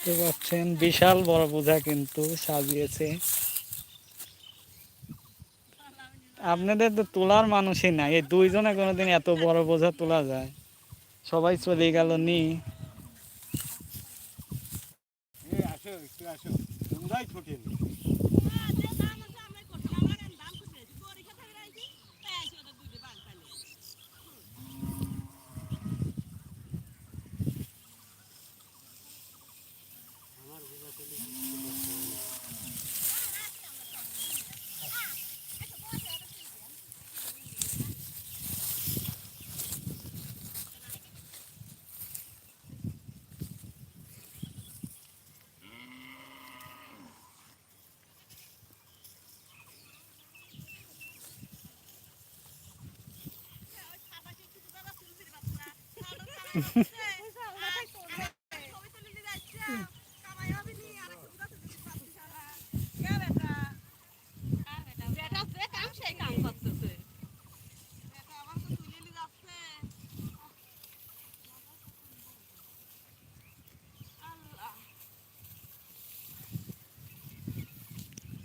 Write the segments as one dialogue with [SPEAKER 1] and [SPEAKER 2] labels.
[SPEAKER 1] দেখতে পাচ্ছেন, বিশাল বড় বোঝা কিন্তু সাজিয়েছে। আপনাদের তো তোলার মানুষই নাই। এই দুইজনে কোনোদিন এত বড় বোঝা তোলা যায়। সবাই চলে গেল নি।
[SPEAKER 2] আসো আসো। তোমরাই ঠোকেন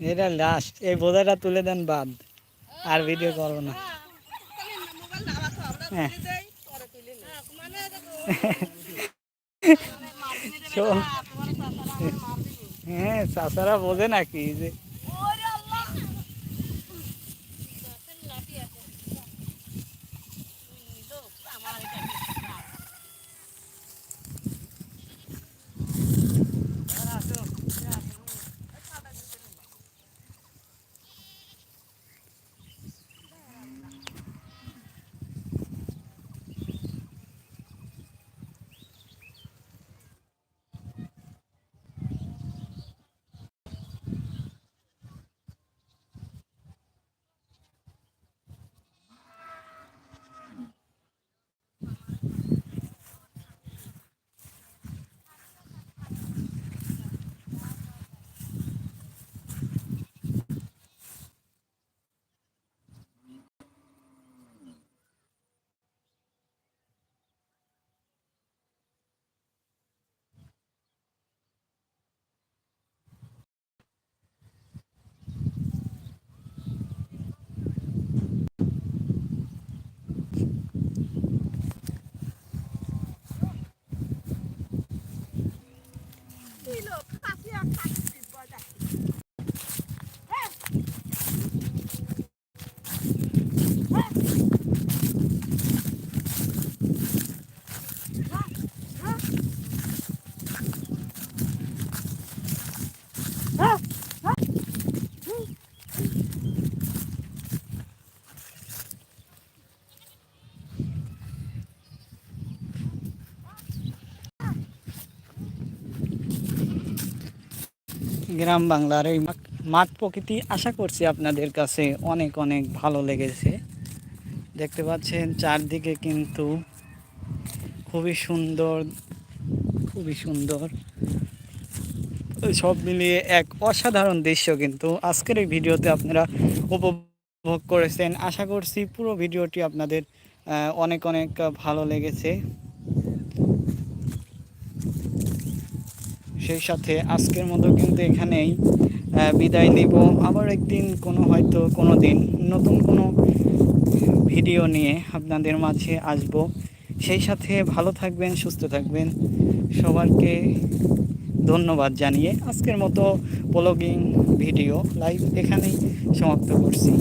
[SPEAKER 1] এটা লাস্ট এই বোঝাটা তুলে দেন বাদ আর ভিডিও করব না হ্যাঁ। হ্যাঁ চাচারা বোঝে নাকি যে Kertas 做的 গ্রাম বাংলার এই মাঠ- প্রকৃতি আশা করছি আপনাদের কাছে অনেক অনেক ভালো লেগেছে। দেখতে পাচ্ছেন, চারদিকে কিন্তু খুবই সুন্দর খুবই সুন্দর। সব মিলিয়ে এক অসাধারণ দৃশ্য কিন্তু আজকের এই ভিডিওতে আপনারা উপভোগ করেছেন। আশা করছি পুরো ভিডিওটি আপনাদের অনেক অনেক ভালো লেগেছে। সেই সাথে আজকের মতো কিন্তু এখানেই বিদায় নিব। আবার একদিন কোনো হয়তো কোনো দিন নতুন কোনো ভিডিও নিয়ে আপনাদের মাঝে আসব। সেই সাথে ভালো থাকবেন, সুস্থ থাকবেন। সবারকে ধন্যবাদ জানিয়ে আজকের মতো ব্লগিং ভিডিও লাইভ এখানেই সমাপ্ত করছি।